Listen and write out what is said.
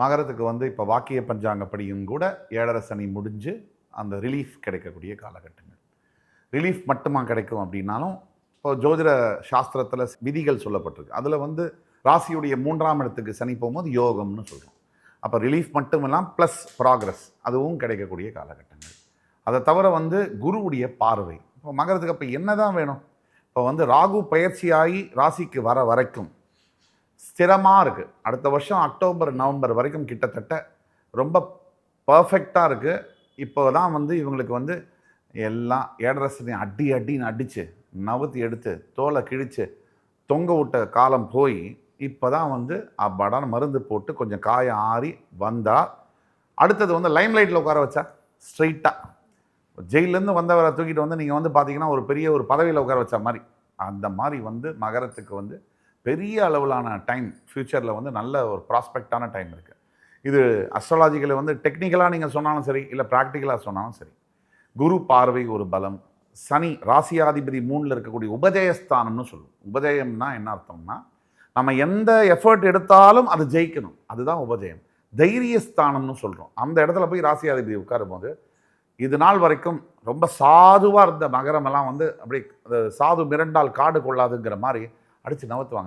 மகரத்துக்கு வந்து இப்போ வாக்கிய பஞ்சாங்கப்படியும் கூட ஏழரை சனி முடிஞ்சு அந்த ரிலீஃப் கிடைக்கக்கூடிய காலகட்டங்கள். ரிலீஃப் மட்டுமா கிடைக்கும் அப்படின்னாலும் இப்போ ஜோதிட சாஸ்திரத்தில் விதிகள் சொல்லப்பட்டிருக்கு. அதில் வந்து ராசியுடைய மூன்றாம் இடத்துக்கு சனி போகும்போது யோகம்னு சொல்கிறோம் அப்போ ரிலீஃப் மட்டும் இல்லாமல் ப்ளஸ் ப்ராக்ரஸ் அதுவும் கிடைக்கக்கூடிய காலகட்டங்கள். அதை தவிர வந்து குருவுடைய பார்வை. இப்போ மகரத்துக்கு அப்போ என்ன தான் வேணும்? இப்போ வந்து ராகு பயிற்சியாகி ராசிக்கு வர வரைக்கும் ஸ்திரமாக இருக்குது அடுத்த வருஷம் அக்டோபர் நவம்பர் வரைக்கும் கிட்டத்தட்ட ரொம்ப பர்ஃபெக்டாக இருக்குது இப்போ தான் வந்து இவங்களுக்கு வந்து எல்லாம் ஏடரசனையும் அடி அடின்னு அடித்து நவுத்தி எடுத்து தோலை கிழித்து தொங்க விட்ட காலம் போய் இப்போ தான் வந்து அப்படான மருந்து போட்டு கொஞ்சம் காயம் ஆறி வந்தால் அடுத்தது வந்து லைம் லைட்டில் உட்கார வச்சா ஸ்ட்ரைட்டாக ஜெயிலேருந்து வந்தவரை தூக்கிட்டு வந்து நீங்கள் வந்து பார்த்தீங்கன்னா ஒரு பெரிய ஒரு பதவியில் உட்கார வச்ச மாதிரி. அந்த மாதிரி வந்து மகரத்துக்கு வந்து பெரிய அளவிலான டைம் ஃப்யூச்சரில் வந்து நல்ல ஒரு ப்ராஸ்பெக்டான டைம் இருக்குது இது அஸ்ட்ராலாஜிக்கலை வந்து டெக்னிக்கலாக நீங்கள் சொன்னாலும் சரி இல்லை ப்ராக்டிக்கலாக சொன்னாலும் சரி குரு பார்வை ஒரு பலம் சனி ராசியாதிபதி மூணில் இருக்கக்கூடிய உபஜயஸ்தானம்னு சொல்லுவோம். உபஜயம்னா என்ன அர்த்தம்னா நம்ம எந்த எஃபர்ட் எடுத்தாலும் அது ஜெயிக்கணும். அதுதான் உபஜயம் தைரியஸ்தானம்னு சொல்கிறோம் அந்த இடத்துல போய் ராசியாதிபதி உட்காரும் போது இது நாள் வரைக்கும் ரொம்ப சாதுவாக இருந்த மகரமெல்லாம் வந்து அப்படி சாது மிரண்டால் காடு கொள்ளாதுங்கிற மாதிரி அடித்து நவுத்துவாங்க.